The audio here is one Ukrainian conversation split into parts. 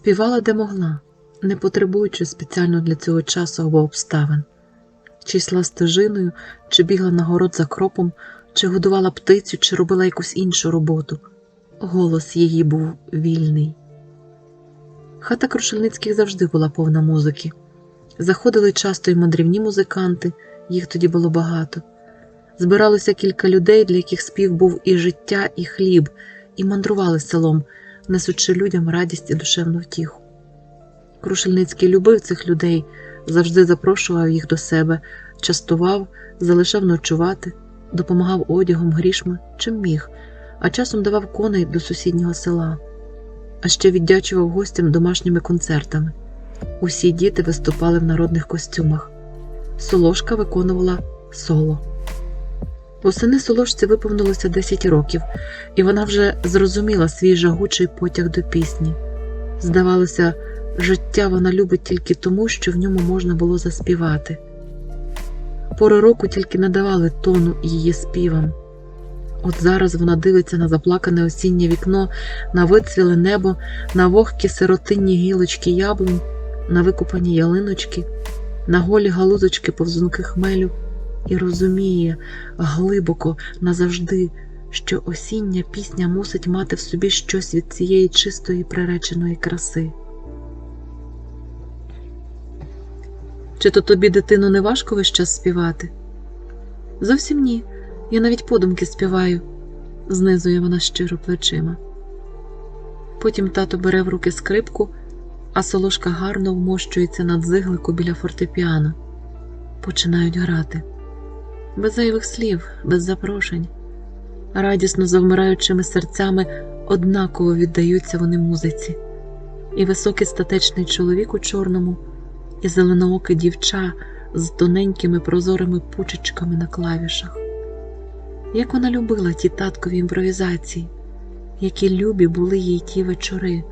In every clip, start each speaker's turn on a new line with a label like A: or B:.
A: Співала де могла, не потребуючи спеціально для цього часу або обставин. Чи йшла стежиною, чи бігла на город за кропом, чи годувала птицю, чи робила якусь іншу роботу. Голос її був вільний. Хата Крушельницьких завжди була повна музики. Заходили часто й мандрівні музиканти, їх тоді було багато. Збиралося кілька людей, для яких спів був і життя, і хліб, і мандрували селом, несучи людям радість і душевну втіху. Крушельницький любив цих людей, завжди запрошував їх до себе, частував, залишав ночувати, допомагав одягом, грішми, чим міг, а часом давав коней до сусіднього села, а ще віддячував гостям домашніми концертами. Усі діти виступали в народних костюмах. Солошка виконувала соло. Восени Солошці виповнилося 10 років, і вона вже зрозуміла свій жагучий потяг до пісні. Здавалося, життя вона любить тільки тому, що в ньому можна було заспівати. Пори року тільки надавали тону її співам. От зараз вона дивиться на заплакане осіннє вікно, на вицвіле небо, на вогкі сиротинні гілочки яблунь, на викупані ялиночки, на голі галузочки повзунки хмелю, і розуміє глибоко назавжди, що осіння пісня мусить мати в собі щось від цієї чистої приреченої краси. Чи то тобі, дитино, не важко весь час співати? Зовсім ні. Я навіть подумки співаю, знизує вона щиро плечима. Потім тато бере в руки скрипку, а солошка гарно вмощується на дзиглику біля фортепіано. Починають грати. Без зайвих слів, без запрошень. Радісно завмираючими серцями однаково віддаються вони музиці. І високий статечний чоловік у чорному, і зеленооке дівча з тоненькими прозорими пучечками на клавішах. Як вона любила ті таткові імпровізації, які любі були їй ті вечори.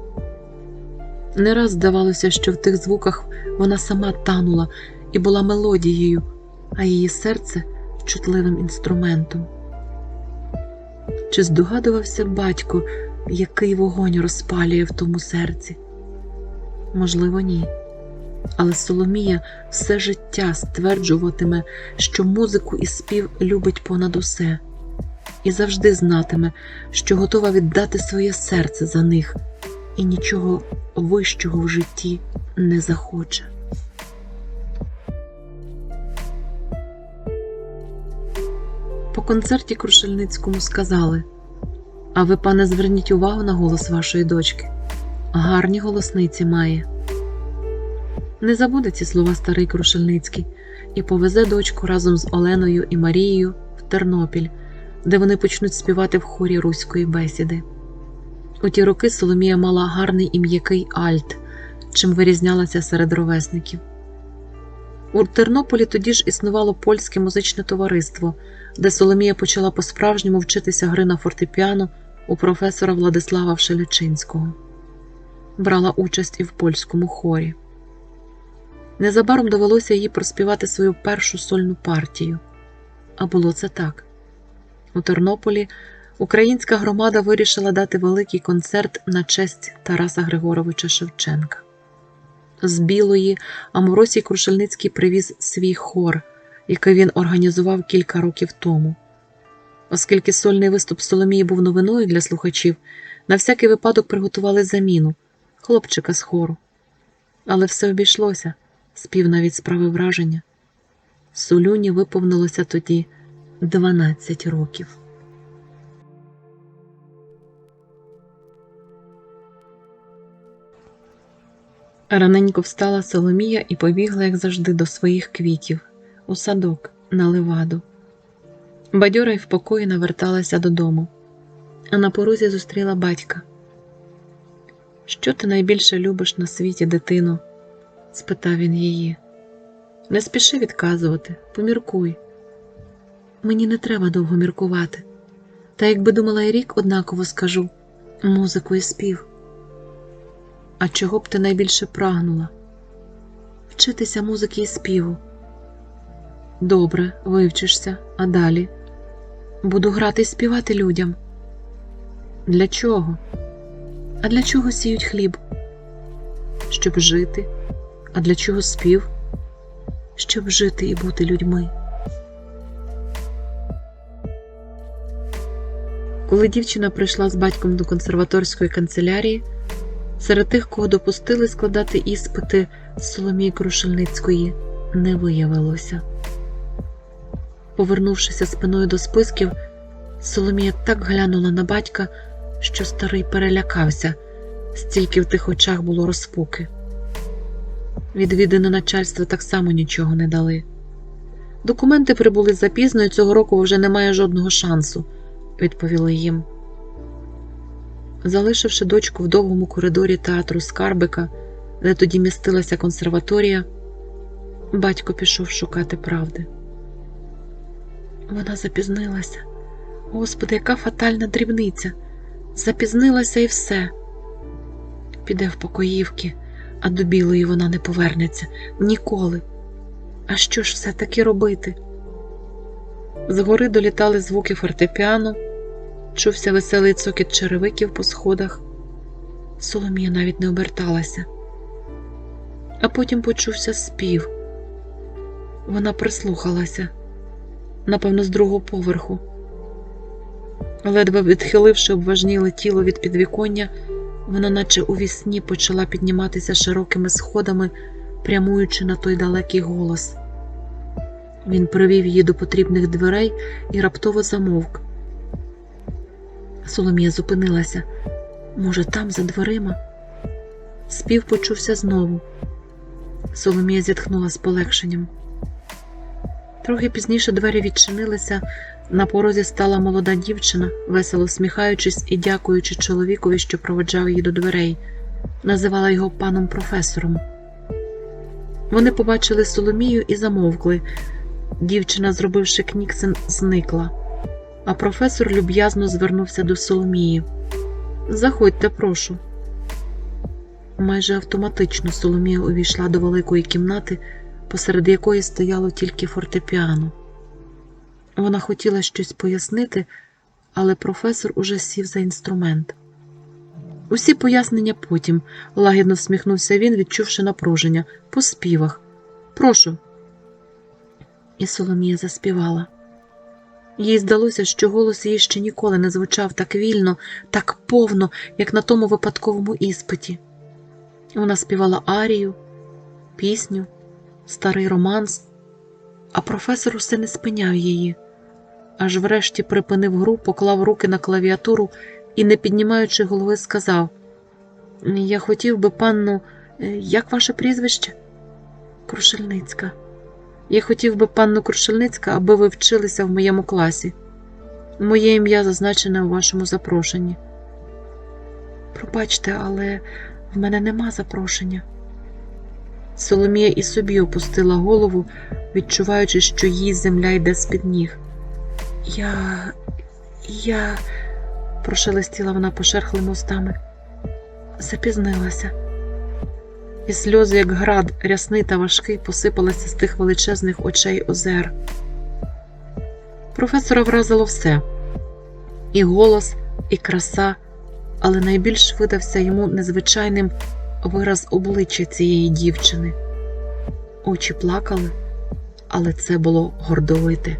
A: Не раз здавалося, що в тих звуках вона сама танула і була мелодією, а її серце чутливим інструментом. Чи здогадувався батько, який вогонь розпалює в тому серці? Можливо, ні. Але Соломія все життя стверджуватиме, що музику і спів любить понад усе, і завжди знатиме, що готова віддати своє серце за них, і нічого вищого в житті не захоче. Концерті Крушельницькому сказали: А ви, пане, зверніть увагу на голос вашої дочки. Гарні голосниці має. Не забуде ці слова старий Крушельницький і повезе дочку разом з Оленою і Марією в Тернопіль, де вони почнуть співати в хорі руської бесіди. У ті роки Соломія мала гарний і м'який альт, чим вирізнялася серед ровесників. У Тернополі тоді ж існувало польське музичне товариство, де Соломія почала по-справжньому вчитися гри на фортепіано у професора Владислава Вшелечинського. Брала участь і в польському хорі. Незабаром довелося їй проспівати свою першу сольну партію. А було це так. У Тернополі українська громада вирішила дати великий концерт на честь Тараса Григоровича Шевченка. З Білої Аморосій Крушельницький привіз свій хор, який він організував кілька років тому. Оскільки сольний виступ Соломії був новиною для слухачів, на всякий випадок приготували заміну хлопчика з хору. Але все обійшлося, спів навіть справи враження. Солюні виповнилося тоді 12 років. Раненько встала Соломія і побігла, як завжди, до своїх квітів, у садок, на леваду. Бадьора й впокоєна верталася додому, а на порозі зустріла батька. Що ти найбільше любиш на світі, дитино? спитав він її. Не спіши відказувати, поміркуй. Мені не треба довго міркувати. Та якби думала і рік, однаково скажу музику і спів. А чого б ти найбільше прагнула? Вчитися музики і співу. Добре, вивчишся, а далі буду грати і співати людям. Для чого? А для чого сіють хліб? щоб жити. А для чого спів? Щоб жити і бути людьми. Коли дівчина прийшла з батьком до консерваторської канцелярії, серед тих, кого допустили складати іспити Соломії Крушельницької, не виявилося. Повернувшися спиною до списків, Соломія так глянула на батька, що старий перелякався, стільки в тих очах було розпуки. Відвідини начальства так само нічого не дали. Документи прибули запізно, і цього року вже немає жодного шансу, відповіли їм. Залишивши дочку в довгому коридорі театру Скарбика, де тоді містилася консерваторія, батько пішов шукати правди. Вона запізнилася. Господи, яка фатальна дрібниця. Запізнилася і все. Піде в покоївки, а до білої вона не повернеться ніколи. А що ж все таки робити? Згори долітали звуки фортепіано, чувся веселий цокіт черевиків по сходах. Соломія навіть не оберталася. А потім почувся спів. Вона прислухалася, напевно, з другого поверху. Ледве відхиливши обважніле тіло від підвіконня, вона, наче у вісні, почала підніматися широкими сходами, прямуючи на той далекий голос. Він привів її до потрібних дверей і раптово замовк. Соломія зупинилася. Може, там, за дверима? Спів почувся знову. Соломія зітхнула з полегшенням. Трохи пізніше двері відчинилися, на порозі стала молода дівчина, весело всміхаючись і дякуючи чоловікові, що проведжав її до дверей, називала його паном професором. Вони побачили Соломію і замовкли. Дівчина, зробивши кніксен, зникла, а професор люб'язно звернувся до Соломії. Заходьте, прошу. Майже автоматично Соломія увійшла до великої кімнати, посеред якої стояло тільки фортепіано. Вона хотіла щось пояснити, але професор уже сів за інструмент. Усі пояснення потім, лагідно всміхнувся він, відчувши напруження, по співах. Прошу. І Соломія заспівала. Їй здалося, що голос її ще ніколи не звучав так вільно, так повно, як на тому випадковому іспиті. Вона співала арію, пісню, старий романс, а професор усе не спиняв її, аж врешті припинив гру, поклав руки на клавіатуру і, не піднімаючи голови, сказав: Я хотів би, панну, е, як ваше прізвище? Крушельницька. Я хотів би, панну Крушельницька, аби ви вчилися в моєму класі. Моє ім'я зазначене у вашому запрошенні. Пробачте, але в мене нема запрошення. Соломія і собі опустила голову, відчуваючи, що їй земля йде з-під ніг. Я. я. прошелестіла вона пошерхлими устами. Запізнилася. І сльози, як град, рясний та важкий, посипалися з тих величезних очей озер. Професора вразило все і голос, і краса, але найбільш видався йому незвичайним вираз обличчя цієї дівчини. Очі плакали, але це було гордовите,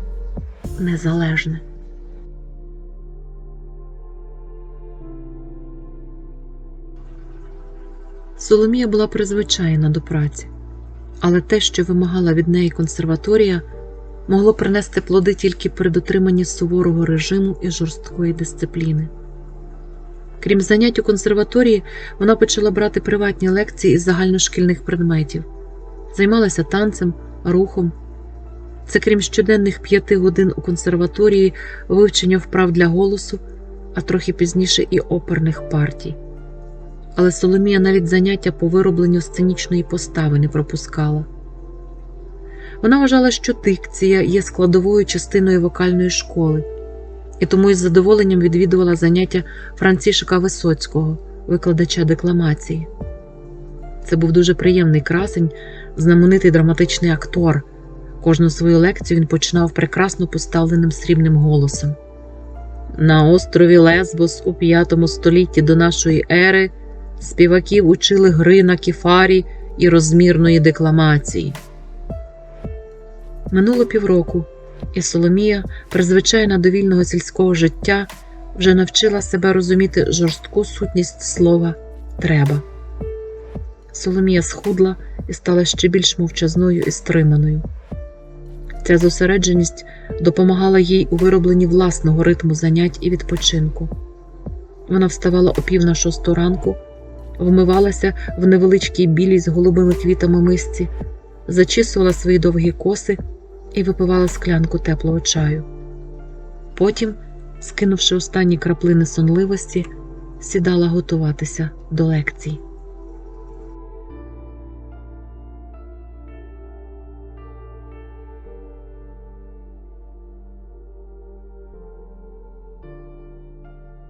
A: незалежне. Соломія була призвичайна до праці, але те, що вимагала від неї консерваторія, могло принести плоди тільки при дотриманні суворого режиму і жорсткої дисципліни. Крім занять у консерваторії, вона почала брати приватні лекції із загальношкільних предметів, займалася танцем, рухом. Це крім щоденних п'яти годин у консерваторії, вивчення вправ для голосу, а трохи пізніше і оперних партій. Але Соломія навіть заняття по виробленню сценічної постави не пропускала. Вона вважала, що дикція є складовою частиною вокальної школи і тому із задоволенням відвідувала заняття Францішика Висоцького, викладача декламації. Це був дуже приємний красень, знаменитий драматичний актор. Кожну свою лекцію він починав прекрасно поставленим срібним голосом. На острові Лесбос у V столітті до нашої ери Співаків учили гри на кефарі і розмірної декламації. Минуло півроку, і Соломія, призвичайна до вільного сільського життя, вже навчила себе розуміти жорстку сутність слова треба. Соломія схудла і стала ще більш мовчазною і стриманою. Ця зосередженість допомагала їй у виробленні власного ритму занять і відпочинку. Вона вставала о пів на шосту ранку, вмивалася в невеличкій білій з голубими квітами мисці, зачісувала свої довгі коси і випивала склянку теплого чаю. Потім, скинувши останні краплини сонливості, сідала готуватися до лекцій.